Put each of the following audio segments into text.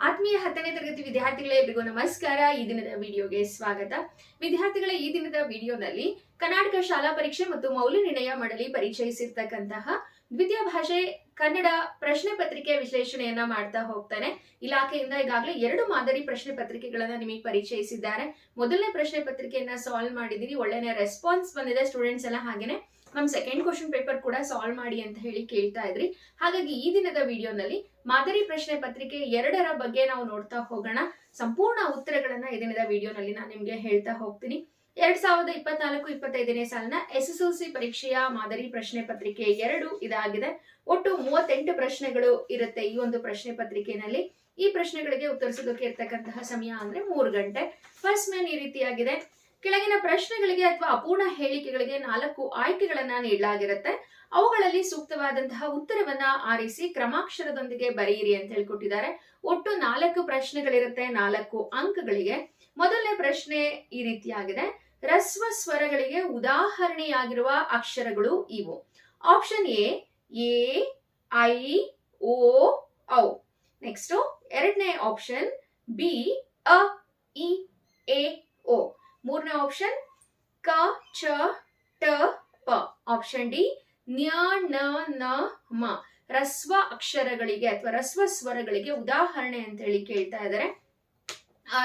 ಆತ್ಮೀಯ ಹತ್ತನೇ ತರಗತಿ ವಿದ್ಯಾರ್ಥಿಗಳೇ, ಎಲ್ರಿಗೂ ನಮಸ್ಕಾರ. ಈ ದಿನದ ವಿಡಿಯೋಗೆ ಸ್ವಾಗತ. ವಿದ್ಯಾರ್ಥಿಗಳ, ಈ ದಿನದ ವಿಡಿಯೋನಲ್ಲಿ ಕರ್ನಾಟಕ ಶಾಲಾ ಪರೀಕ್ಷೆ ಮತ್ತು ಮೌಲ್ಯ ನಿರ್ಣಯ ಮಂಡಳಿ ಪರಿಚಯಿಸಿರ್ತಕ್ಕಂತಹ ದ್ವಿತೀಯ ಭಾಷೆ ಕನ್ನಡ ಪ್ರಶ್ನೆ ಪತ್ರಿಕೆ ವಿಶ್ಲೇಷಣೆಯನ್ನ ಮಾಡ್ತಾ ಹೋಗ್ತಾನೆ. ಇಲಾಖೆಯಿಂದ ಈಗಾಗಲೇ ಎರಡು ಮಾದರಿ ಪ್ರಶ್ನೆ ಪತ್ರಿಕೆಗಳನ್ನ ನಿಮಗೆ ಪರಿಚಯಿಸಿದ್ದಾರೆ. ಮೊದಲನೇ ಪ್ರಶ್ನೆ ಪತ್ರಿಕೆಯನ್ನ ಸಾಲ್ವ್ ಮಾಡಿದೀನಿ. ಒಳ್ಳೆಯ ರೆಸ್ಪಾನ್ಸ್ ಬಂದಿದೆ. ಸ್ಟೂಡೆಂಟ್ಸ್ ಎಲ್ಲ ಹಾಗೇನೆ ನಮ್ ಸೆಕೆಂಡ್ ಕ್ವಶನ್ ಪೇಪರ್ ಕೂಡ ಸಾಲ್ವ್ ಮಾಡಿ ಅಂತ ಹೇಳಿ ಕೇಳ್ತಾ ಇದ್ರಿ. ಹಾಗಾಗಿ ಈ ದಿನದ ವಿಡಿಯೋನಲ್ಲಿ ಮಾದರಿ ಪ್ರಶ್ನೆ ಪತ್ರಿಕೆ ಎರಡರ ಬಗ್ಗೆ ನಾವು ನೋಡ್ತಾ ಹೋಗೋಣ. ಸಂಪೂರ್ಣ ಉತ್ತರಗಳನ್ನ ಈ ದಿನದ ವಿಡಿಯೋನಲ್ಲಿ ನಾನು ನಿಮ್ಗೆ ಹೇಳ್ತಾ ಹೋಗ್ತೀನಿ. ಎರಡ್ ಸಾವಿರದ ಇಪ್ಪತ್ನಾಲ್ಕು ಇಪ್ಪತ್ತೈದನೇ ಸಾಲಿನ ಎಸ್ ಎಸ್ ಎಲ್ ಸಿ ಪರೀಕ್ಷೆಯ ಮಾದರಿ ಪ್ರಶ್ನೆ ಪತ್ರಿಕೆ ಎರಡು ಇದಾಗಿದೆ. ಒಟ್ಟು ಮೂವತ್ತೆಂಟು ಪ್ರಶ್ನೆಗಳು ಇರುತ್ತೆ ಈ ಒಂದು ಪ್ರಶ್ನೆ ಪತ್ರಿಕೆನಲ್ಲಿ. ಈ ಪ್ರಶ್ನೆಗಳಿಗೆ ಉತ್ತರಿಸೋದಕ್ಕೆ ಇರ್ತಕ್ಕಂತಹ ಸಮಯ ಅಂದ್ರೆ ಮೂರು ಗಂಟೆ. ಫಸ್ಟ್ ಮೇನ್ ಈ ರೀತಿಯಾಗಿದೆ. ಕೆಳಗಿನ ಪ್ರಶ್ನೆಗಳಿಗೆ ಅಥವಾ ಅಪೂರ್ಣ ಹೇಳಿಕೆಗಳಿಗೆ ನಾಲ್ಕು ಆಯ್ಕೆಗಳನ್ನ ನೀಡಲಾಗಿರುತ್ತೆ. ಅವುಗಳಲ್ಲಿ ಸೂಕ್ತವಾದಂತಹ ಉತ್ತರವನ್ನ ಆರಿಸಿ ಕ್ರಮಾಕ್ಷರದೊಂದಿಗೆ ಬರೆಯಿರಿ ಅಂತ ಹೇಳ್ಕೊಟ್ಟಿದ್ದಾರೆ. ಒಟ್ಟು ನಾಲ್ಕು ಪ್ರಶ್ನೆಗಳಿರುತ್ತೆ, ನಾಲ್ಕು ಅಂಕಗಳಿಗೆ. ಮೊದಲನೇ ಪ್ರಶ್ನೆ ಈ ರೀತಿಯಾಗಿದೆ. ರಸ್ವ ಸ್ವರಗಳಿಗೆ ಉದಾಹರಣೆಯಾಗಿರುವ ಅಕ್ಷರಗಳು ಇವು. ಆಪ್ಷನ್ ಎ ಎ ಐ ಓ ಔ ನೆಕ್ಸ್ಟ್ ಎರಡನೇ ಆಪ್ಷನ್ ಬಿ ಅ ಇ ಎ ಓ ಮೂರನೇ ಆಪ್ಷನ್ ಕ, ಚ, ಟ, ಪ. ಆಪ್ಷನ್ ಡಿ ನ್ಯ, ನ ನ, ಮ. ರಸ್ವ ಅಕ್ಷರಗಳಿಗೆ ಅಥವಾ ರಸ್ವ ಸ್ವರಗಳಿಗೆ ಉದಾಹರಣೆ ಅಂತ ಹೇಳಿ ಕೇಳ್ತಾ ಇದ್ದಾರೆ.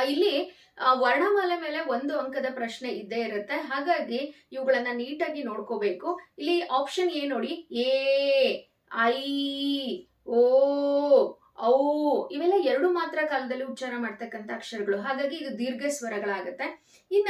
ಇಲ್ಲಿ ವರ್ಣಮಾಲೆ ಮೇಲೆ ಒಂದು ಅಂಕದ ಪ್ರಶ್ನೆ ಇದ್ದೇ ಇರುತ್ತೆ. ಹಾಗಾಗಿ ಇವುಗಳನ್ನ ನೀಟಾಗಿ ನೋಡ್ಕೋಬೇಕು. ಇಲ್ಲಿ ಆಪ್ಷನ್ ಏ ನೋಡಿ, ಎ, ಐ, ಓ ಔ ಇವೆಲ್ಲ ಎರಡು ಮಾತ್ರ ಕಾಲದಲ್ಲಿ ಉಚ್ಚಾರ ಮಾಡ್ತಕ್ಕಂಥ ಅಕ್ಷರಗಳು. ಹಾಗಾಗಿ ಇದು ದೀರ್ಘ ಸ್ವರಗಳಾಗತ್ತೆ. ಇನ್ನ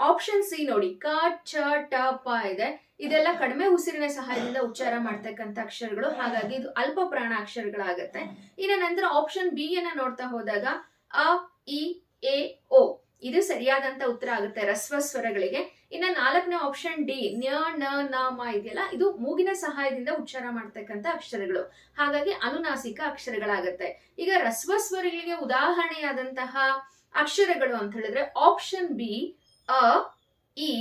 ಆಪ್ಷನ್ ಸಿ ನೋಡಿ. ಕ, ಚ, ಟ, ಪ ಇದೆ. ಇದೆಲ್ಲ ಕಡಿಮೆ ಉಸಿರಿನ ಸಹಾಯದಿಂದ ಉಚ್ಚಾರ ಮಾಡ್ತಕ್ಕಂಥ ಅಕ್ಷರಗಳು. ಹಾಗಾಗಿ ಇದು ಅಲ್ಪ ಪ್ರಾಣ ಅಕ್ಷರಗಳಾಗತ್ತೆ. ಇನ್ನ ನಂತರ ಆಪ್ಷನ್ ಬಿ ಅನ್ನ ನೋಡ್ತಾ ಹೋದಾಗ, ಅ, ಇ, ಎ, ಓ. ಇದು ಸರಿಯಾದಂತ ಉತ್ತರ ಆಗುತ್ತೆ ರಸ್ವ ಸ್ವರಗಳಿಗೆ. ಇನ್ನ ನಾಲ್ಕನೇ ಆಪ್ಷನ್ ಡಿ ನ್ಯ ನ ನ, ಮ ಇದೆಯಲ್ಲ, ಇದು ಮೂಗಿನ ಸಹಾಯದಿಂದ ಉಚ್ಚಾರ ಮಾಡ್ತಕ್ಕಂಥ ಅಕ್ಷರಗಳು. ಹಾಗಾಗಿ ಅನುನಾಸಿಕ ಅಕ್ಷರಗಳಾಗತ್ತೆ. ಈಗ ರಸ್ವಸ್ವರಗಳಿಗೆ ಉದಾಹರಣೆಯಾದಂತಹ ಅಕ್ಷರಗಳು ಅಂತ ಹೇಳಿದ್ರೆ ಆಪ್ಷನ್ ಬಿ ಅ, ಇ,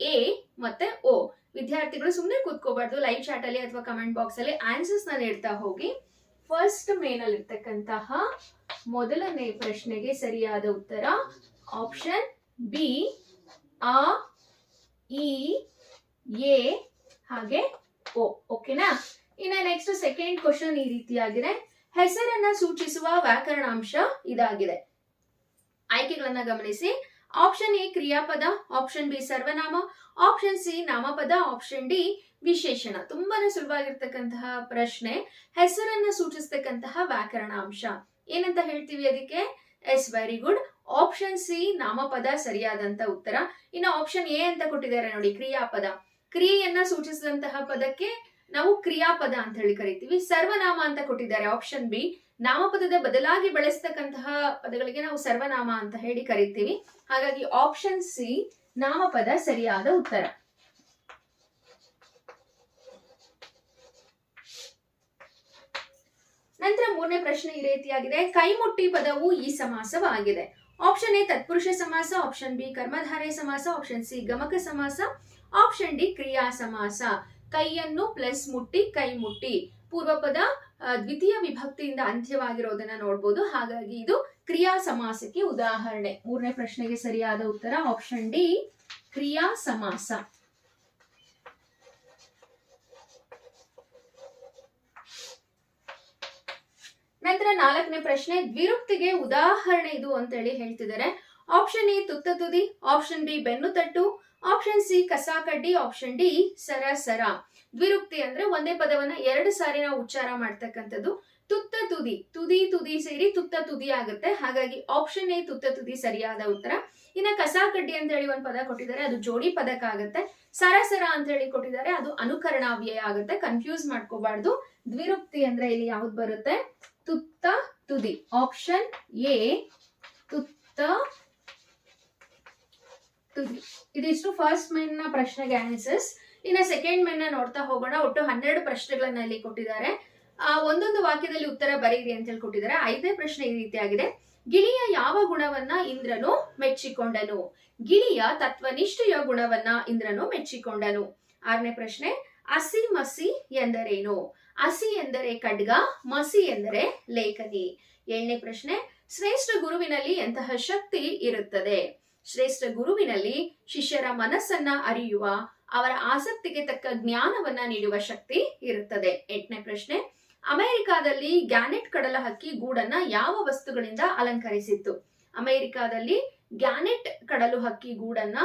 ಎ, ಮತ್ತೆ ಓ. ವಿದ್ಯಾರ್ಥಿಗಳು ಸುಮ್ಮನೆ ಕೂತ್ಕೋಬಾರ್ದು ಲೈವ್ ಚಾಟ್ ಅಲ್ಲಿ ಅಥವಾ ಕಮೆಂಟ್ ಬಾಕ್ಸ್ ಅಲ್ಲಿ ಆನ್ಸರ್ಸ್ನ ಹೇಳ್ತಾ ಹೋಗಿ ಫಸ್ಟ್ ಮೇನ್ ಅಲ್ಲಿ ಇರ್ತಕ್ಕಂತಹ ಮೊದಲನೇ ಪ್ರಶ್ನೆಗೆ ಸರಿಯಾದ ಉತ್ತರ ಆಪ್ಷನ್ ಬಿ ಅ ಇ ಎ ಹಾಗೆ ಓ ಓಕೆನಾ ಇನ್ನ ನೆಕ್ಸ್ಟ್ ಸೆಕೆಂಡ್ ಕ್ವಶನ್ ಈ ರೀತಿಯಾಗಿದೆ. ಹೆಸರನ್ನ ಸೂಚಿಸುವ ವ್ಯಾಕರಣಾಂಶ ಇದಾಗಿದೆ. ಆಯ್ಕೆಗಳನ್ನ ಗಮನಿಸಿ. ಆಪ್ಷನ್ ಎ ಕ್ರಿಯಾಪದ. ಆಪ್ಷನ್ ಬಿ ಸರ್ವನಾಮ. ಆಪ್ಷನ್ ಸಿ ನಾಮಪದ. ಆಪ್ಷನ್ ಡಿ ವಿಶೇಷಣ. ತುಂಬಾನೇ ಸುಲಭವಾಗಿರ್ತಕ್ಕಂತಹ ಪ್ರಶ್ನೆ. ಹೆಸರನ್ನ ಸೂಚಿಸ್ತಕ್ಕಂತಹ ವ್ಯಾಕರಣಾಂಶ. ಏನಂತ ಹೇಳ್ತೀವಿ ಅದಕ್ಕೆ? Yes very good option C ನಾಮಪದ ಸರಿಯಾದಂತ ಉತ್ತರ. ಇನ್ನು ಆಪ್ಷನ್ ಎ ಅಂತ ಕೊಟ್ಟಿದ್ದಾರೆ ನೋಡಿ, ಕ್ರಿಯಾಪದ. ಕ್ರಿಯೆಯನ್ನ ಸೂಚಿಸಿದಂತಹ ಪದಕ್ಕೆ ನಾವು ಕ್ರಿಯಾಪದ ಅಂತ ಹೇಳಿ ಕರಿತೀವಿ. ಸರ್ವನಾಮ ಅಂತ ಕೊಟ್ಟಿದ್ದಾರೆ ಆಪ್ಷನ್ ಬಿ ನಾಮಪದದ ಬದಲಾಗಿ ಬಳಸ್ತಕ್ಕಂತಹ ಪದಗಳಿಗೆ ನಾವು ಸರ್ವನಾಮ ಅಂತ ಹೇಳಿ ಕರಿತೀವಿ. ಹಾಗಾಗಿ ಆಪ್ಷನ್ ಸಿ ನಾಮಪದ ಸರಿಯಾದ ಉತ್ತರ. ನಂತರ ಮೂರನೇ ಪ್ರಶ್ನೆ ಈ ರೀತಿಯಾಗಿದೆ. ಕೈಮುಟ್ಟಿ ಪದವು ಈ ಸಮಾಸವಾಗಿದೆ. ಆಪ್ಷನ್ ಎ ತತ್ಪುರುಷ ಸಮಾಸ ಆಪ್ಷನ್ ಬಿ ಕರ್ಮಧಾರೆ ಸಮಾಸ ಆಪ್ಷನ್ ಸಿ ಗಮಕ ಸಮಾಸ ಆಪ್ಷನ್ ಡಿ ಕ್ರಿಯಾ ಸಮಾಸ ಕೈಯನ್ನು ಪ್ಲಸ್ ಮುಟ್ಟಿ, ಕೈ ಮುಟ್ಟಿ. ಪೂರ್ವ ಪದ ದ್ವಿತೀಯ ವಿಭಕ್ತಿಯಿಂದ ಅಂತ್ಯವಾಗಿರೋದನ್ನ ನೋಡ್ಬೋದು. ಹಾಗಾಗಿ ಇದು ಕ್ರಿಯಾ ಸಮಾಸಕ್ಕೆ ಉದಾಹರಣೆ. ಮೂರನೇ ಪ್ರಶ್ನೆಗೆ ಸರಿಯಾದ ಉತ್ತರ ಆಪ್ಷನ್ ಡಿ ಕ್ರಿಯಾ ಸಮಾಸ. ನಂತರ ನಾಲ್ಕನೇ ಪ್ರಶ್ನೆ ದ್ವಿರುಕ್ತಿಗೆ ಉದಾಹರಣೆ ಇದು ಅಂತ ಹೇಳಿ ಹೇಳ್ತಿದ್ದಾರೆ. ಆಪ್ಷನ್ ಎ, ತುತ್ತ ತುದಿ, ಆಪ್ಷನ್ ಬಿ, ಬೆನ್ನು ತಟ್ಟು, ಆಪ್ಷನ್ ಸಿ, ಕಸ ಕಡ್ಡಿ, ಆಪ್ಷನ್ ಡಿ, ಸರ ಸರ. ದ್ವಿರುಕ್ತಿ ಅಂದ್ರೆ ಒಂದೇ ಪದವನ್ನ ಎರಡು ಸಾರಿ ನಾವು ಉಚ್ಚಾರ ಮಾಡ್ತಕ್ಕಂಥದ್ದು. ತುತ್ತ ತುದಿ ತುದಿ ತುದಿ ಸೇರಿ ತುತ್ತ ತುದಿ ಆಗುತ್ತೆ. ಹಾಗಾಗಿ ಆಪ್ಷನ್ ಎ, ತುತ್ತ ತುದಿ ಸರಿಯಾದ ಉತ್ತರ. ಇನ್ನ ಕಸ ಕಡ್ಡಿ ಅಂತ ಹೇಳಿ ಒಂದು ಪದ ಕೊಟ್ಟಿದ್ದಾರೆ, ಅದು ಜೋಡಿ ಪದಕ ಆಗುತ್ತೆ. ಸರಸರ ಅಂತ ಹೇಳಿ ಕೊಟ್ಟಿದ್ದಾರೆ, ಅದು ಅನುಕರಣಾವ್ಯಯ ಆಗುತ್ತೆ. ಕನ್ಫ್ಯೂಸ್ ಮಾಡ್ಕೋಬಾರ್ದು. ದ್ವಿರುಕ್ತಿ ಅಂದ್ರೆ ಇಲ್ಲಿ ಯಾವ್ದು ಬರುತ್ತೆ? ತುತ್ತ ತುದಿ. ಆಪ್ಷನ್ ಎ ತುತ್ತ ತುದಿ. ಇದಿಷ್ಟು ಫಸ್ಟ್ ಮೈನ್ನ ಪ್ರಶ್ನೆಗೆ ಆನ್ಸರ್ಸ್ ಇನ್ನು ಸೆಕೆಂಡ್ ಮೈನ್ನ ನೋಡ್ತಾ ಹೋಗೋಣ. ಒಟ್ಟು ಹನ್ನೆರಡು ಪ್ರಶ್ನೆಗಳನ್ನ ಇಲ್ಲಿ ಕೊಟ್ಟಿದ್ದಾರೆ. ಆ, ಒಂದೊಂದು ವಾಕ್ಯದಲ್ಲಿ ಉತ್ತರ ಬರೀರಿ ಅಂತ ಹೇಳಿ ಕೊಟ್ಟಿದ್ದಾರೆ. ಐದನೇ ಪ್ರಶ್ನೆ ಈ ರೀತಿಯಾಗಿದೆ. ಗಿಳಿಯ ಯಾವ ಗುಣವನ್ನ ಇಂದ್ರನು ಮೆಚ್ಚಿಕೊಂಡನು? ಗಿಳಿಯ ತತ್ವನಿಷ್ಠೆಯ ಗುಣವನ್ನ ಇಂದ್ರನು ಮೆಚ್ಚಿಕೊಂಡನು. ಆರನೇ ಪ್ರಶ್ನೆ ಅಸಿ ಮಸಿ ಎಂದರೇನು? ಅಸಿ ಎಂದರೆ ಖಡ್ಗ, ಮಸಿ ಎಂದರೆ ಲೇಖನಿ. ಏಳನೇ ಪ್ರಶ್ನೆ, ಶ್ರೇಷ್ಠ ಗುರುವಿನಲ್ಲಿ ಎಂತಹ ಶಕ್ತಿ ಇರುತ್ತದೆ? ಶ್ರೇಷ್ಠ ಗುರುವಿನಲ್ಲಿ ಶಿಷ್ಯರ ಮನಸ್ಸನ್ನ ಅರಿಯುವ, ಅವರ ಆಸಕ್ತಿಗೆ ತಕ್ಕ ಜ್ಞಾನವನ್ನ ನೀಡುವ ಶಕ್ತಿ ಇರುತ್ತದೆ. ಎಂಟನೇ ಪ್ರಶ್ನೆ, ಅಮೆರಿಕಾದಲ್ಲಿ ಗ್ಯಾನೆಟ್ ಕಡಲ ಹಕ್ಕಿ ಗೂಡನ್ನ ಯಾವ ವಸ್ತುಗಳಿಂದ ಅಲಂಕರಿಸಿತ್ತು? ಅಮೆರಿಕಾದಲ್ಲಿ ಗ್ಯಾನೆಟ್ ಕಡಲು ಹಕ್ಕಿ ಗೂಡನ್ನ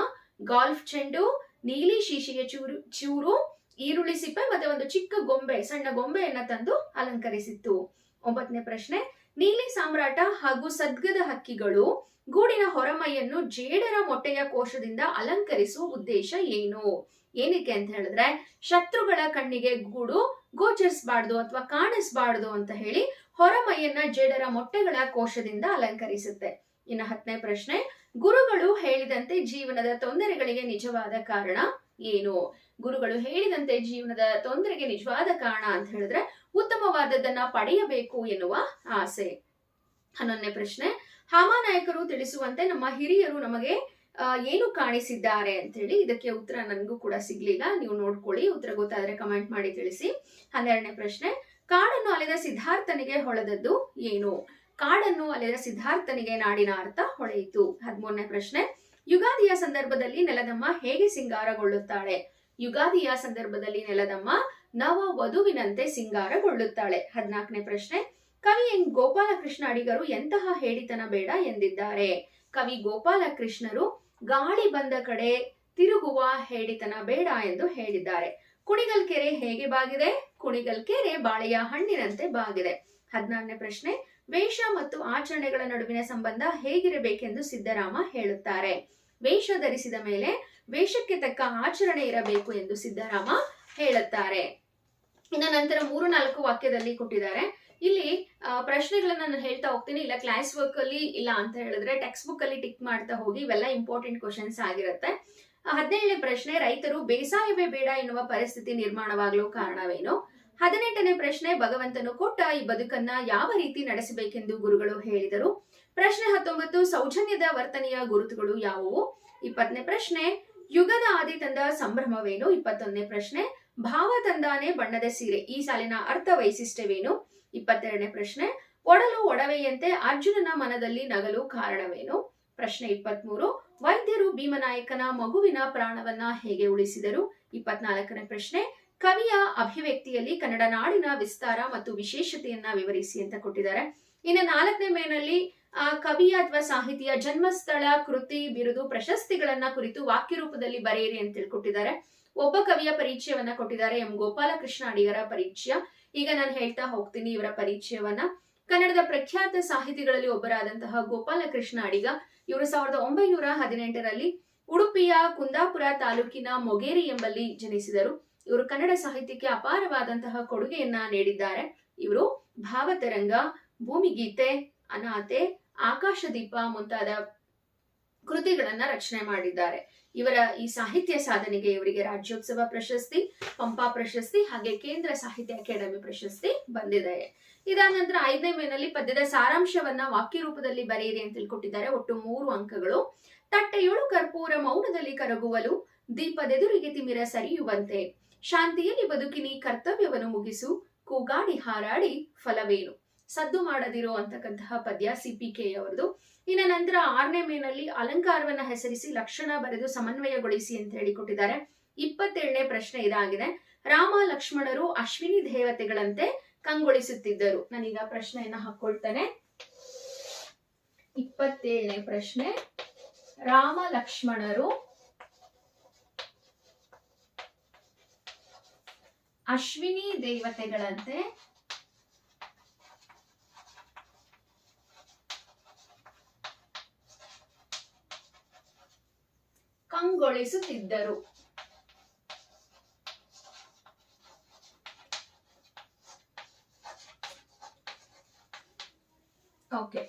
ಗಾಲ್ಫ್ ಚೆಂಡು, ನೀಲಿ ಶೀಶಿಗೆ ಚೂರು ಚೂರು ಈರುಳ್ಳಿ ಸಿಪ್ಪೆ ಮತ್ತೆ ಒಂದು ಚಿಕ್ಕ ಗೊಂಬೆ, ಸಣ್ಣ ಗೊಂಬೆಯನ್ನ ತಂದು ಅಲಂಕರಿಸಿತ್ತು. ಒಂಬತ್ತನೇ ಪ್ರಶ್ನೆ, ನೀಲಿ ಸಾಮ್ರಾಟ ಹಾಗೂ ಸದ್ಗದ ಹಕ್ಕಿಗಳು ಗೂಡಿನ ಹೊರಮೈಯನ್ನು ಜೇಡರ ಮೊಟ್ಟೆಯ ಕೋಶದಿಂದ ಅಲಂಕರಿಸುವ ಉದ್ದೇಶ ಏನು? ಏನಕ್ಕೆ ಅಂತ ಹೇಳಿದ್ರೆ, ಶತ್ರುಗಳ ಕಣ್ಣಿಗೆ ಗೂಡು, ಗೋಚರಿಸಬಾರ್ದು ಅಥವಾ ಕಾಣಿಸಬಾರ್ದು ಅಂತ ಹೇಳಿ ಹೊರಮೈಯನ್ನ ಜೇಡರ ಮೊಟ್ಟೆಗಳ ಕೋಶದಿಂದ ಅಲಂಕರಿಸುತ್ತೆ. ಇನ್ನು ಹತ್ತನೇ ಪ್ರಶ್ನೆ, ಗುರುಗಳು ಹೇಳಿದಂತೆ ಜೀವನದ ತೊಂದರೆಗಳಿಗೆ ನಿಜವಾದ ಕಾರಣ ಏನು? ಗುರುಗಳು ಹೇಳಿದಂತೆ ಜೀವನದ ತೊಂದರೆಗೆ ನಿಜವಾದ ಕಾರಣ ಅಂತ ಹೇಳಿದ್ರೆ ಉತ್ತಮವಾದದ್ದನ್ನ ಪಡೆಯಬೇಕು ಎನ್ನುವ ಆಸೆ. ಹನ್ನೊಂದನೇ ಪ್ರಶ್ನೆ ಹಾಮಾನಾಯಕರು ತಿಳಿಸುವಂತೆ ನಮ್ಮ ಹಿರಿಯರು ನಮಗೆ ಏನು ಕಾಣಿಸಿದ್ದಾರೆ ಅಂತ ಹೇಳಿ ಇದಕ್ಕೆ ಉತ್ತರ ನನಗೂ ಕೂಡ ಸಿಗ್ಲಿಲ್ಲ. ನೀವು ನೋಡ್ಕೊಳ್ಳಿ, ಉತ್ತರ ಗೊತ್ತಾದ್ರೆ ಕಮೆಂಟ್ ಮಾಡಿ ತಿಳಿಸಿ. ಹನ್ನೆರಡನೇ ಪ್ರಶ್ನೆ, ಕಾಡನ್ನು ಅಲೆದ ಸಿದ್ಧಾರ್ಥನಿಗೆ ಹೊಳೆದದ್ದು ಏನು? ಕಾಡನ್ನು ಅಲೆದ ಸಿದ್ಧಾರ್ಥನಿಗೆ ನಾಡಿನ ಅರ್ಥ ಹೊಳೆಯಿತು. ಹದಿಮೂರನೇ ಪ್ರಶ್ನೆ, ಯುಗಾದಿಯ ಸಂದರ್ಭದಲ್ಲಿ ನೆಲದಮ್ಮ ಹೇಗೆ ಸಿಂಗಾರಗೊಳ್ಳುತ್ತಾಳೆ? ಯುಗಾದಿಯ ಸಂದರ್ಭದಲ್ಲಿ ನೆಲದಮ್ಮ ನವ ವಧುವಿನಂತೆ ಸಿಂಗಾರಗೊಳ್ಳುತ್ತಾಳೆ. ಹದಿನಾಲ್ಕನೇ ಪ್ರಶ್ನೆ, ಕವಿ ಎನ್. ಗೋಪಾಲಕೃಷ್ಣ ಅಡಿಗರು ಎಂತಹ ಹೇಳಿತನ ಬೇಡ ಎಂದಿದ್ದಾರೆ? ಕವಿ ಗೋಪಾಲಕೃಷ್ಣರು, ಗಾಳಿ ಬಂದ ಕಡೆ ತಿರುಗುವ ಹೇಳಿತನ ಬೇಡ ಎಂದು ಹೇಳಿದ್ದಾರೆ. ಕುಣಿಗಲ್ ಕೆರೆ ಹೇಗೆ ಬಾಗಿದೆ? ಕುಣಿಗಲ್ ಕೆರೆ ಬಾಳೆಯ ಹಣ್ಣಿನಂತೆ ಬಾಗಿದೆ. ಹದಿನಾರನೇ ಪ್ರಶ್ನೆ, ವೇಷ ಮತ್ತು ಆಚರಣೆಗಳ ನಡುವಿನ ಸಂಬಂಧ ಹೇಗಿರಬೇಕೆಂದು ಸಿದ್ದರಾಮ ಹೇಳುತ್ತಾರೆ. ವೇಷ ಧರಿಸಿದ ಮೇಲೆ ವೇಷಕ್ಕೆ ತಕ್ಕ ಆಚರಣೆ ಇರಬೇಕು ಎಂದು ಸಿದ್ದರಾಮ ಹೇಳುತ್ತಾರೆ. ಇನ್ನು ನಂತರ ಮೂರು ನಾಲ್ಕು ವಾಕ್ಯದಲ್ಲಿ ಕೊಟ್ಟಿದ್ದಾರೆ. ಇಲ್ಲಿ ಪ್ರಶ್ನೆಗಳನ್ನ ನಾನು ಹೇಳ್ತಾ ಹೋಗ್ತೀನಿ. ಇಲ್ಲ ಕ್ಲಾಸ್ ವರ್ಕ್ ಅಲ್ಲಿ ಇಲ್ಲ ಅಂತ ಹೇಳಿದ್ರೆ ಟೆಕ್ಸ್ಟ್ ಬುಕ್ ಅಲ್ಲಿ ಟಿಕ್ ಮಾಡ್ತಾ ಹೋಗಿ ಇವೆಲ್ಲ ಇಂಪಾರ್ಟೆಂಟ್ ಕ್ವಶನ್ಸ್ ಆಗಿರುತ್ತೆ. ಹದಿನೇಳನೇ ಪ್ರಶ್ನೆ, ರೈತರು ಬೇಸಾಯವೇ ಬೇಡ ಎನ್ನುವ ಪರಿಸ್ಥಿತಿ ನಿರ್ಮಾಣವಾಗಲು ಕಾರಣವೇನು? ಹದಿನೆಂಟನೇ ಪ್ರಶ್ನೆ, ಭಗವಂತನು ಕೊಟ್ಟ ಈ ಬದುಕನ್ನ ಯಾವ ರೀತಿ ನಡೆಸಬೇಕೆಂದು ಗುರುಗಳು ಹೇಳಿದರು. ಪ್ರಶ್ನೆ ಹತ್ತೊಂಬತ್ತು, ಸೌಜನ್ಯದ ವರ್ತನೆಯ ಗುರುತುಗಳು ಯಾವುವು? ಇಪ್ಪತ್ತನೇ ಪ್ರಶ್ನೆ ಯುಗದ ಆದಿ ತಂದ ಸಂಭ್ರಮವೇನು? ಇಪ್ಪತ್ತೊಂದನೇ ಪ್ರಶ್ನೆ. ಭಾವ ತಂದಾನೆ ಬಣ್ಣದ ಸೀರೆ. ಈ ಸಾಲಿನ ಅರ್ಥ ವೈಶಿಷ್ಟ್ಯವೇನು? ಇಪ್ಪತ್ತೆರಡನೇ ಪ್ರಶ್ನೆ. ಒಡಲು ಒಡವೆಯಂತೆ ಅರ್ಜುನನ ಮನದಲ್ಲಿ ನಗಲು ಕಾರಣವೇನು? ಪ್ರಶ್ನೆ ಇಪ್ಪತ್ಮೂರು. ವೈದ್ಯರು ಭೀಮನಾಯಕನ ಮಗುವಿನ ಪ್ರಾಣವನ್ನ ಹೇಗೆ ಉಳಿಸಿದರು? ಇಪ್ಪತ್ನಾಲ್ಕನೇ ಪ್ರಶ್ನೆ. ಕವಿಯ ಅಭಿವ್ಯಕ್ತಿಯಲ್ಲಿ ಕನ್ನಡ ನಾಡಿನ ವಿಸ್ತಾರ ಮತ್ತು ವಿಶೇಷತೆಯನ್ನ ವಿವರಿಸಿ ಅಂತ ಕೊಟ್ಟಿದ್ದಾರೆ. ಇನ್ನು ನಾಲ್ಕನೇ ಮೇನಲ್ಲಿ ಆ ಕವಿಯ ಅಥವಾ ಸಾಹಿತಿಯ ಜನ್ಮಸ್ಥಳ, ಕೃತಿ, ಬಿರುದು, ಪ್ರಶಸ್ತಿಗಳನ್ನ ಕುರಿತು ವಾಕ್ಯ ರೂಪದಲ್ಲಿ ಬರೆಯಿರಿ ಅಂತ ತಿಳ್ಕೊಟ್ಟಿದ್ದಾರೆ ಒಬ್ಬ ಕವಿಯ ಪರಿಚಯವನ್ನ ಕೊಟ್ಟಿದ್ದಾರೆ ಎಂ. ಗೋಪಾಲಕೃಷ್ಣ ಅಡಿಗರ ಪರಿಚಯ. ಈಗ ನಾನು ಹೇಳ್ತಾ ಹೋಗ್ತೀನಿ ಇವರ ಪರಿಚಯವನ್ನ. ಕನ್ನಡದ ಪ್ರಖ್ಯಾತ ಸಾಹಿತಿಗಳಲ್ಲಿ ಒಬ್ಬರಾದಂತಹ ಗೋಪಾಲಕೃಷ್ಣ ಅಡಿಗ. ಇವರು ಸಾವಿರದ ಒಂಬೈನೂರ ಹದಿನೆಂಟರಲ್ಲಿ ಉಡುಪಿಯ ಕುಂದಾಪುರ ತಾಲೂಕಿನ ಮೊಗೇರಿ ಎಂಬಲ್ಲಿ ಜನಿಸಿದರು. ಇವರು ಕನ್ನಡ ಸಾಹಿತ್ಯಕ್ಕೆ ಅಪಾರವಾದಂತಹ ಕೊಡುಗೆಯನ್ನ ನೀಡಿದ್ದಾರೆ. ಇವರು ಭಾವತರಂಗ ಭೂಮಿಗೀತೆ ಅನಾಥೆ ಆಕಾಶದೀಪ ಮುಂತಾದ ಕೃತಿಗಳನ್ನ ರಚನೆ ಮಾಡಿದ್ದಾರೆ. ಇವರ ಈ ಸಾಹಿತ್ಯ ಸಾಧನೆಗೆ ಇವರಿಗೆ ರಾಜ್ಯೋತ್ಸವ ಪ್ರಶಸ್ತಿ, ಪಂಪಾ ಪ್ರಶಸ್ತಿ ಹಾಗೆ ಕೇಂದ್ರ ಸಾಹಿತ್ಯ ಅಕಾಡೆಮಿ ಪ್ರಶಸ್ತಿ ಬಂದಿದೆ. ಇದಾದ ನಂತರ ಐದನೇ ಮೇನಲ್ಲಿ ಪದ್ಯದ ಸಾರಾಂಶವನ್ನ ವಾಕ್ಯ ರೂಪದಲ್ಲಿ ಬರೆಯಿರಿ ಅಂತ ತಿಳ್ಕೊಟ್ಟಿದ್ದಾರೆ. ಒಟ್ಟು ಮೂರು ಅಂಕಗಳು. ತಟ್ಟೆಯೊಳು ಕರ್ಪೂರ ಮೌನದಲ್ಲಿ ಕರಗುವಲು ದೀಪದೆದುರಿಗೆ ತಿಮಿರ ಸರಿಯುವಂತೆ. ಶಾಂತಿಯಲ್ಲಿ ಬದುಕಿನಿ, ಕರ್ತವ್ಯವನ್ನು ಮುಗಿಸು, ಕೂಗಾಡಿ ಹಾರಾಡಿ ಫಲವೇನು? ಸದ್ದು ಮಾಡದಿರೋ ಅಂತಕ್ಕಂತಹ ಪದ್ಯ ಕೆ ಅವರದು ಇನ್ನು ನಂತರ ಆರನೇ ಮೇನಲ್ಲಿ ಅಲಂಕಾರವನ್ನ ಹೆಸರಿಸಿ ಲಕ್ಷಣ ಬರೆದು ಸಮನ್ವಯಗೊಳಿಸಿ ಅಂತ ಹೇಳಿ ಕೊಟ್ಟಿದ್ದಾರೆ. ಇಪ್ಪತ್ತೇಳನೇ ಪ್ರಶ್ನೆ ಇದಾಗಿದೆ. ರಾಮ ಲಕ್ಷ್ಮಣರು ಅಶ್ವಿನಿ ದೇವತೆಗಳಂತೆ ಕಂಗೊಳಿಸುತ್ತಿದ್ದರು. ನಾನೀಗ ಪ್ರಶ್ನೆಯನ್ನ ಹಾಕೊಳ್ತೇನೆ. ಇಪ್ಪತ್ತೇಳನೇ ಪ್ರಶ್ನೆ. ರಾಮ ಲಕ್ಷ್ಮಣರು ಅಶ್ವಿನಿ ದೇವತೆಗಳಂತೆ ಕಂಗೊಳಿಸುತ್ತಿದ್ದರು ಓಕೆ,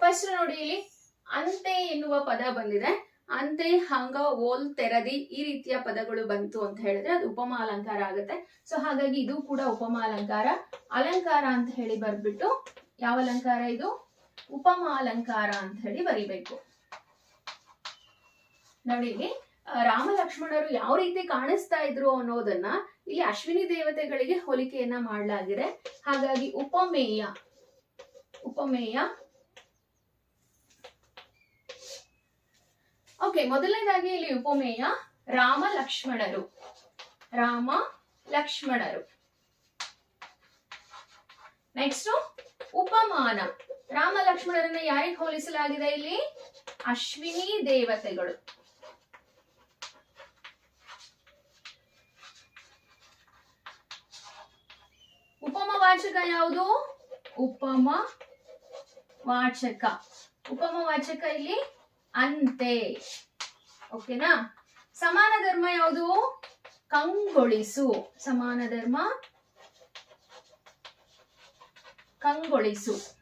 ಫಸ್ಟ್ ನೋಡಿ ಇಲ್ಲಿ ಅಂತೆ ಎನ್ನುವ ಪದ ಬಂದಿದೆ. ಅಂತೆ, ಹಂಗ, ಓಲ್, ತೆರದಿ ಈ ರೀತಿಯ ಪದಗಳು ಬಂತು ಅಂತ ಹೇಳಿದ್ರೆ ಅದು ಉಪಮ ಅಲಂಕಾರ ಆಗುತ್ತೆ. ಸೊ ಹಾಗಾಗಿ ಇದು ಕೂಡ ಉಪಮ ಅಲಂಕಾರ ಅಲಂಕಾರ ಅಂತ ಹೇಳಿ ಬರ್ಬಿಟ್ಟು ಯಾವ ಅಲಂಕಾರ ಇದು? ಉಪಮ ಅಲಂಕಾರ ಅಂತ ಹೇಳಿ ಬರಿಬೇಕು. ನೋಡಿ ರಾಮ ಲಕ್ಷ್ಮಣರು ಯಾವ ರೀತಿ ಕಾಣಿಸ್ತಾ ಇದ್ರು ಅನ್ನೋದನ್ನ ಇಲ್ಲಿ ಅಶ್ವಿನಿ ದೇವತೆಗಳಿಗೆ ಹೋಲಿಕೆಯನ್ನ ಮಾಡಲಾಗಿದೆ. ಹಾಗಾಗಿ ಉಪಮೇಯ ಉಪಮೇಯ. ಓಕೆ ಮೊದಲನೇದಾಗಿ ಇಲ್ಲಿ ಉಪಮೇಯ, ರಾಮ ಲಕ್ಷ್ಮಣರು. ರಾಮ ಲಕ್ಷ್ಮಣರು. ನೆಕ್ಸ್ಟ್ ಉಪಮಾನ. ರಾಮ ಲಕ್ಷ್ಮಣರನ್ನ ಯಾರಿಗೆ ಹೋಲಿಸಲಾಗಿದೆ ಇಲ್ಲಿ? ಅಶ್ವಿನಿ ದೇವತೆಗಳು. ವಾಚಕ ಯಾವುದು? ಉಪಮ ವಾಚಕ. ಉಪಮ ವಾಚಕ ಇಲ್ಲಿ ಅಂತೆ. ಓಕೆನಾ? ಸಮಾನ ಧರ್ಮ ಯಾವುದು? ಕಂಗೊಳಿಸು. ಸಮಾನ ಧರ್ಮ ಕಂಗೊಳಿಸು.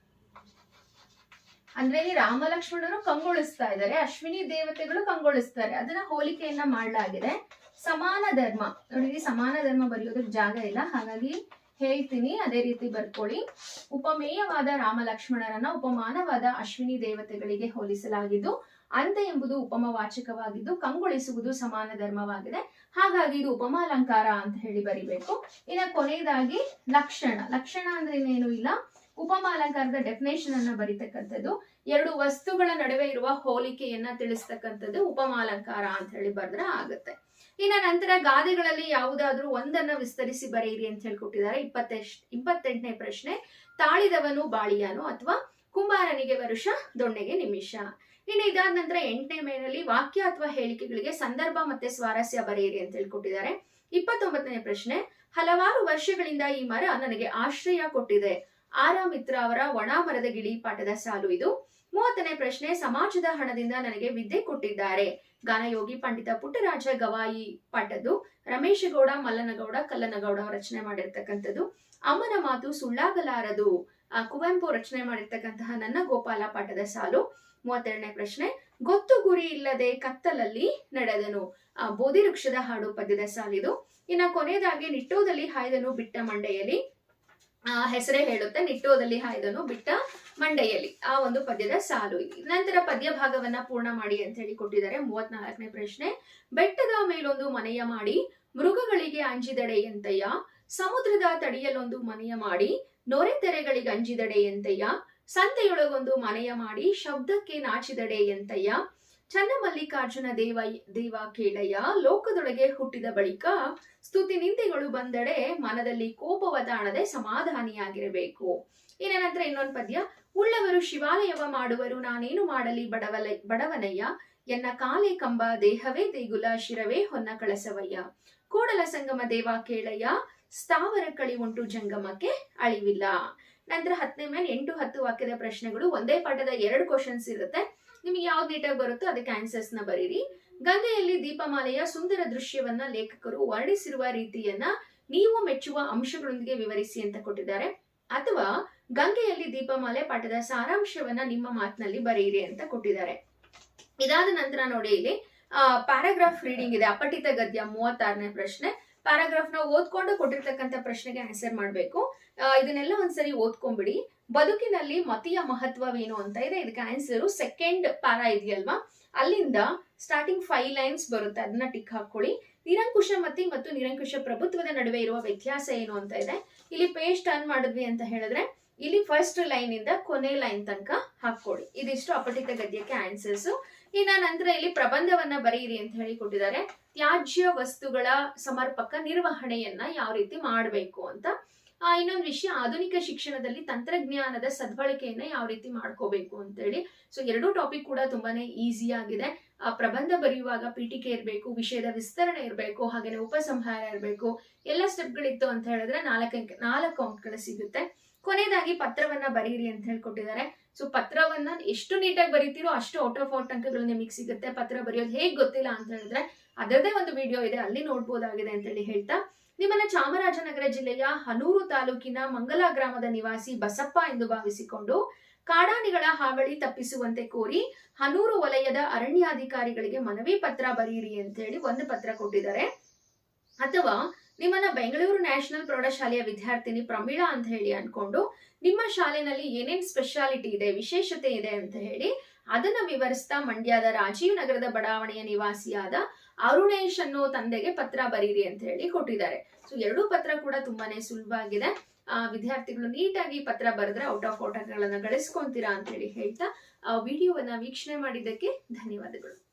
ಅಂದ್ರೆ ಇಲ್ಲಿ ರಾಮ ಲಕ್ಷ್ಮಣರು ಕಂಗೊಳಿಸ್ತಾ ಇದ್ದಾರೆ, ಅಶ್ವಿನಿ ದೇವತೆಗಳು ಕಂಗೊಳಿಸ್ತಾರೆ. ಅದನ್ನ ಹೋಲಿಕೆಯನ್ನ ಮಾಡಲಾಗಿದೆ. ಸಮಾನ ಧರ್ಮ. ನೋಡಿ ಸಮಾನ ಧರ್ಮ ಬರೆಯೋದಕ್ಕೆ ಜಾಗ ಇಲ್ಲ. ಹಾಗಾಗಿ ಹೇಳ್ತೀನಿ. ಅದೇ ರೀತಿ ಬರ್ಕೊಳ್ಳಿ. ಉಪಮೇಯವಾದ ರಾಮ ಲಕ್ಷ್ಮಣರನ್ನ ಉಪಮಾನವಾದ ಅಶ್ವಿನಿ ದೇವತೆಗಳಿಗೆ ಹೋಲಿಸಲಾಗಿದ್ದು, ಅಂತ ಎಂಬುದು ಉಪಮವಾಚಕವಾಗಿದ್ದು, ಕಂಗೊಳಿಸುವುದು ಸಮಾನ ಧರ್ಮವಾಗಿದೆ. ಹಾಗಾಗಿ ಇದು ಉಪಮಾಲಂಕಾರ ಅಂತ ಹೇಳಿ ಬರಿಬೇಕು. ಇನ್ನ ಕೊನೆಯದಾಗಿ ಲಕ್ಷಣ. ಲಕ್ಷಣ ಅಂದ್ರೆ ಇನ್ನೇನು ಇಲ್ಲ? ಉಪಮಾಲಂಕಾರದ ಡೆಫಿನೇಷನ್ ಅನ್ನ ಬರಿತಕ್ಕಂಥದ್ದು. ಎರಡು ವಸ್ತುಗಳ ನಡುವೆ ಇರುವ ಹೋಲಿಕೆಯನ್ನ ತಿಳಿಸ್ತಕ್ಕಂಥದ್ದು ಉಪಮಾಲಂಕಾರ ಅಂತ ಹೇಳಿ ಬರೆದ್ರೆ ಆಗುತ್ತೆ. ಇನ್ನ ನಂತರ ಗಾದೆಗಳಲ್ಲಿ ಯಾವುದಾದ್ರೂ ಒಂದನ್ನ ವಿಸ್ತರಿಸಿ ಬರೆಯಿರಿ ಅಂತ ಹೇಳ್ಕೊಟ್ಟಿದ್ದಾರೆ. ಇಪ್ಪತ್ತೆಷ್ಟು, ಇಪ್ಪತ್ತೆಂಟನೇ ಪ್ರಶ್ನೆ, ತಾಳಿದವನು ಬಾಳಿಯಾನು ಅಥವಾ ಕುಂಬಾರನಿಗೆ ವರುಷ, ದೊಣ್ಣೆಗೆ ನಿಮಿಷ. ಇನ್ನು ಇದಾದ ನಂತರ ಎಂಟನೇ ಮೇನಲ್ಲಿ ವಾಕ್ಯ ಅಥವಾ ಹೇಳಿಕೆಗಳಿಗೆ ಸಂದರ್ಭ ಮತ್ತೆ ಸ್ವಾರಸ್ಯ ಬರೆಯಿರಿ ಅಂತ ಹೇಳ್ಕೊಟ್ಟಿದ್ದಾರೆ. ಇಪ್ಪತ್ತೊಂಬತ್ತನೇ ಪ್ರಶ್ನೆ, ಹಲವಾರು ವರ್ಷಗಳಿಂದ ಈ ಮರ ನನಗೆ ಆಶ್ರಯ ಕೊಟ್ಟಿದೆ. ಆರ ಮಿತ್ರ ಅವರ ಒಣ ಮರದ ಗಿಳಿ ಪಾಠದ ಸಾಲು ಇದು. ಮೂವತ್ತನೇ ಪ್ರಶ್ನೆ, ಸಮಾಜದ ಹಣದಿಂದ ನನಗೆ ವಿದ್ಯೆ ಕೊಟ್ಟಿದ್ದಾರೆ. ಗಾನಯೋಗಿ ಪಂಡಿತ ಪುಟ್ಟರಾಜ ಗವಾಯಿ ಪಾಠದ್ದು. ರಮೇಶಗೌಡ, ಮಲ್ಲನಗೌಡ, ಕಲ್ಲನಗೌಡ ರಚನೆ ಮಾಡಿರ್ತಕ್ಕಂಥದ್ದು. ಅಮ್ಮನ ಮಾತು ಸುಳ್ಳಾಗಲಾರದು. ಕುವೆಂಪು ರಚನೆ ಮಾಡಿರ್ತಕ್ಕಂತಹ ನನ್ನ ಗೋಪಾಲ ಪಾಠದ ಸಾಲು. ಮೂವತ್ತೆರಡನೇ ಪ್ರಶ್ನೆ, ಗೊತ್ತು ಗುರಿ ಇಲ್ಲದೆ ಕತ್ತಲಲ್ಲಿ ನಡೆದನು. ಬೋಧಿ ವೃಕ್ಷದ ಹಾಡು ಪದ್ಯದ ಸಾಲಿದು ಇನ್ನ ಕೊನೆಯದಾಗಿ ನಿಟ್ಟೋದಲ್ಲಿ ಹಾಯ್ದನು ಬಿಟ್ಟ ಮಂಡೆಯಲ್ಲಿ ಹೆಸರೇ ಹೇಳುತ್ತೆ ನಿಟ್ಟೋದಲ್ಲಿ ಹಾಯ್ದನು ಬಿಟ್ಟ ಮಂಡೆಯಲ್ಲಿ. ಆ ಒಂದು ಪದ್ಯದ ಸಾಲು ನಂತರ ಪದ್ಯ ಭಾಗವನ್ನ ಪೂರ್ಣ ಮಾಡಿ ಅಂತ ಹೇಳಿ ಕೊಟ್ಟಿದ್ದಾರೆ ಮೂವತ್ನಾಲ್ಕನೇ ಪ್ರಶ್ನೆ. ಬೆಟ್ಟದ ಮೇಲೊಂದು ಮನೆಯ ಮಾಡಿ, ಮೃಗಗಳಿಗೆ ಅಂಜಿದಡೆ ಎಂತಯ್ಯ? ಸಮುದ್ರದ ತಡಿಯಲೊಂದು ಮನೆಯ ಮಾಡಿ, ನೊರೆ ತೆರೆಗಳಿಗೆ ಅಂಜಿದಡೆ ಎಂತಯ್ಯ? ಸಂತೆಯೊಳಗೊಂದು ಮನೆಯ ಮಾಡಿ, ಶಬ್ದಕ್ಕೆ ನಾಚಿದಡೆ ಎಂತಯ್ಯ? ಚನ್ನಮಲ್ಲಿಕಾರ್ಜುನ ದೇವ ದೇವ ಕೇಳಯ್ಯ ಲೋಕದೊಳಗೆ ಹುಟ್ಟಿದ ಬಳಿಕ ಸ್ತುತಿ ನಿಂದೆಗಳು ಬಂದಡೆ ಮನದಲ್ಲಿ ಕೋಪವ ತಾಣದೆ ಸಮಾಧಾನಿಯಾಗಿರಬೇಕು. ಇನ್ನ ಇನ್ನೊಂದು ಪದ್ಯ, ಉಳ್ಳವರು ಶಿವಾಲಯವ ಮಾಡುವರು, ನಾನೇನು ಮಾಡಲಿ ಬಡವಲ, ಬಡವನಯ್ಯ? ಎನ್ನ ಕಾಲೆ ಕಂಬ, ದೇಹವೇ ದೇಗುಲ, ಶಿರವೇ ಹೊನ್ನ ಕಳಸವಯ್ಯ? ಕೂಡಲ ಸಂಗಮ ದೇವ ಕೇಳಯ್ಯ, ಸ್ಥಾವರ ಕಳಿ ಉಂಟು ಜಂಗಮಕ್ಕೆ ಅಳಿವಿಲ್ಲ. ನಂತರ ಹತ್ತನೇ ಮೇಲೆ ಎಂಟು ಹತ್ತು ವಾಕ್ಯದ ಪ್ರಶ್ನೆಗಳು, ಒಂದೇ ಪಾಠದ ಎರಡು ಕ್ವಶನ್ಸ್ ಇರುತ್ತೆ. ನಿಮಗೆ ಯಾವ್ದು ನೀಟಾಗಿ ಬರುತ್ತೋ ಅದಕ್ಕೆ ಆನ್ಸರ್ಸ್ನ ಬರೀರಿ. ಗಂಗೆಯಲ್ಲಿ ದೀಪಮಾಲೆಯ ಸುಂದರ ದೃಶ್ಯವನ್ನ ಲೇಖಕರು ವರ್ಣಿಸಿರುವ ರೀತಿಯನ್ನ ನೀವು ಮೆಚ್ಚುವ ಅಂಶಗಳೊಂದಿಗೆ ವಿವರಿಸಿ ಅಂತ ಕೊಟ್ಟಿದ್ದಾರೆ. ಅಥವಾ ಗಂಗೆಯಲ್ಲಿ ದೀಪಮಾಲೆ ಪಾಠದ ಸಾರಾಂಶವನ್ನ ನಿಮ್ಮ ಮಾತಿನಲ್ಲಿ ಬರೆಯಿರಿ ಅಂತ ಕೊಟ್ಟಿದ್ದಾರೆ. ಇದಾದ ನಂತರ ನೋಡಿ ಇಲ್ಲಿ ಪ್ಯಾರಾಗ್ರಾಫ್ ರೀಡಿಂಗ್ ಇದೆ. ಅಪಠಿತ ಗದ್ಯ, ಮೂವತ್ತಾರನೇ ಪ್ರಶ್ನೆ. ಪ್ಯಾರಾಗ್ರಾಫ್ನ ಓದ್ಕೊಂಡು ಕೊಟ್ಟಿರ್ತಕ್ಕಂಥ ಪ್ರಶ್ನೆಗೆ ಆನ್ಸರ್ ಮಾಡಬೇಕು. ಇದನ್ನೆಲ್ಲ ಒಂದ್ಸರಿ ಓದ್ಕೊಂಡ್ಬಿಡಿ. ಬದುಕಿನಲ್ಲಿ ಮತಿಯ ಮಹತ್ವವೇನು ಅಂತ ಇದೆ. ಇದಕ್ಕೆ ಆನ್ಸರು ಸೆಕೆಂಡ್ ಪ್ಯಾರಾ ಇದೆಯಲ್ವಾ? ಅಲ್ಲಿಂದ ಸ್ಟಾರ್ಟಿಂಗ್ ಫೈವ್ ಲೈನ್ಸ್ ಬರುತ್ತೆ. ಅದನ್ನ ಟಿಕ್ ಹಾಕೊಳ್ಳಿ ನಿರಂಕುಶ ಮತಿ ಮತ್ತು ನಿರಂಕುಶ ಪ್ರಭುತ್ವದ ನಡುವೆ ಇರುವ ವ್ಯತ್ಯಾಸ ಏನು ಅಂತ ಇದೆ. ಇಲ್ಲಿ ಪೇಜ್ ಟರ್ನ್ ಮಾಡಿದ್ವಿ ಅಂತ ಹೇಳಿದ್ರೆ, ಇಲ್ಲಿ ಫಸ್ಟ್ ಲೈನ್ ಇಂದ ಕೊನೆ ಲೈನ್ ತನಕ ಹಾಕೊಳ್ಳಿ ಇದಿಷ್ಟು ಅಪಠಿತ ಗದ್ಯಕ್ಕೆ ಆನ್ಸರ್ಸ್ ಇನ್ನ ನಂತರ ಇಲ್ಲಿ ಪ್ರಬಂಧವನ್ನ ಬರೆಯಿರಿ ಅಂತ ಹೇಳಿ ಕೊಟ್ಟಿದ್ದಾರೆ. ತ್ಯಾಜ್ಯ ವಸ್ತುಗಳ ಸಮರ್ಪಕ ನಿರ್ವಹಣೆಯನ್ನ ಯಾವ ರೀತಿ ಮಾಡಬೇಕು ಅಂತ. ಇನ್ನೊಂದು ವಿಷಯ, ಆಧುನಿಕ ಶಿಕ್ಷಣದಲ್ಲಿ ತಂತ್ರಜ್ಞಾನದ ಸದ್ಬಳಕೆಯನ್ನ ಯಾವ ರೀತಿ ಮಾಡ್ಕೋಬೇಕು ಅಂತ ಹೇಳಿ ಸೊ ಎರಡೂ ಟಾಪಿಕ್ ಕೂಡ ತುಂಬಾನೇ ಈಸಿ ಆಗಿದೆ. ಆ, ಪ್ರಬಂಧ ಬರೆಯುವಾಗ ಪೀಠಿಕೆ ಇರಬೇಕು, ವಿಷಯದ ವಿಸ್ತರಣೆ ಇರಬೇಕು, ಹಾಗೇನೆ ಉಪಸಂಹಾರ ಇರಬೇಕು, ಎಲ್ಲ ಸ್ಟೆಪ್ಗಳಿತ್ತು ಅಂತ ಹೇಳಿದ್ರೆ ನಾಲ್ಕು ಅಂಕ ನಾಲ್ಕು ಅಂಕಗಳು ಸಿಗುತ್ತೆ. ಕೊನೆಯದಾಗಿ ಪತ್ರವನ್ನ ಬರೀರಿ ಅಂತ ಹೇಳ್ಕೊಟ್ಟಿದ್ದಾರೆ. ಸೊ ಪತ್ರವನ್ನ ಎಷ್ಟು ನೀಟಾಗಿ ಬರೀತೀರೋ ಅಷ್ಟು ಔಟ್ ಆಫ್ ಔಟ್ ಅಂಕಗಳು ನಿಮಗೆ ಸಿಗುತ್ತೆ. ಪತ್ರ ಬರೆಯೋದು ಹೇಗೆ ಗೊತ್ತಿಲ್ಲ ಅಂತ ಹೇಳಿದ್ರೆ ಅದರದೇ ಒಂದು ವಿಡಿಯೋ ಇದೆ, ಅಲ್ಲಿ ನೋಡ್ಬೋದಾಗಿದೆ ಅಂತ ಹೇಳಿ ಹೇಳ್ತಾ. ನಿಮ್ಮನ್ನ ಚಾಮರಾಜನಗರ ಜಿಲ್ಲೆಯ ಹನೂರು ತಾಲೂಕಿನ ಮಂಗಲ ಗ್ರಾಮದ ನಿವಾಸಿ ಬಸಪ್ಪ ಎಂದು ಭಾವಿಸಿಕೊಂಡು ಕಾಡಾನಿಗಳ ಹಾವಳಿ ತಪ್ಪಿಸುವಂತೆ ಕೋರಿ ಹನೂರು ವಲಯದ ಅರಣ್ಯಾಧಿಕಾರಿಗಳಿಗೆ ಮನವಿ ಪತ್ರ ಬರೆಯಿರಿ ಅಂತ ಹೇಳಿ ಒಂದು ಪತ್ರ ಕೊಟ್ಟಿದ್ದಾರೆ. ಅಥವಾ ನಿಮ್ಮನ್ನ ಬೆಂಗಳೂರು ನ್ಯಾಷನಲ್ ಪ್ರೌಢಶಾಲೆಯ ವಿದ್ಯಾರ್ಥಿನಿ ಪ್ರಮೀಳಾ ಅಂತ ಹೇಳಿ ಅನ್ಕೊಂಡು ನಿಮ್ಮ ಶಾಲೆನಲ್ಲಿ ಏನೇನ್ ಸ್ಪೆಷಾಲಿಟಿ ಇದೆ, ವಿಶೇಷತೆ ಇದೆ ಅಂತ ಹೇಳಿ ಅದನ್ನ ವಿವರಿಸ್ತಾ ಮಂಡ್ಯದ ರಾಜೀವ್ ನಗರದ ಬಡಾವಣೆಯ ನಿವಾಸಿಯಾದ ಅರುಣೇಶ್ ಅನ್ನೋ ತಂದೆಗೆ ಪತ್ರ ಬರೀರಿ ಅಂತ ಹೇಳಿ ಕೊಟ್ಟಿದ್ದಾರೆ. ಸೊ ಎರಡೂ ಪತ್ರ ಕೂಡ ತುಂಬಾನೇ ಸುಲಭವಾಗಿದೆ ಆ, ವಿದ್ಯಾರ್ಥಿಗಳು ನೀಟಾಗಿ ಪತ್ರ ಬರೆದ್ರೆ ಔಟ್ ಆಫ್ ಗಳನ್ನ ಗಳಿಸ್ಕೊಂತೀರಾ ಅಂತ ಹೇಳಿ ಹೇಳ್ತಾ ವಿಡಿಯೋವನ್ನ ವೀಕ್ಷಣೆ ಮಾಡಿದ್ದಕ್ಕೆ ಧನ್ಯವಾದಗಳು.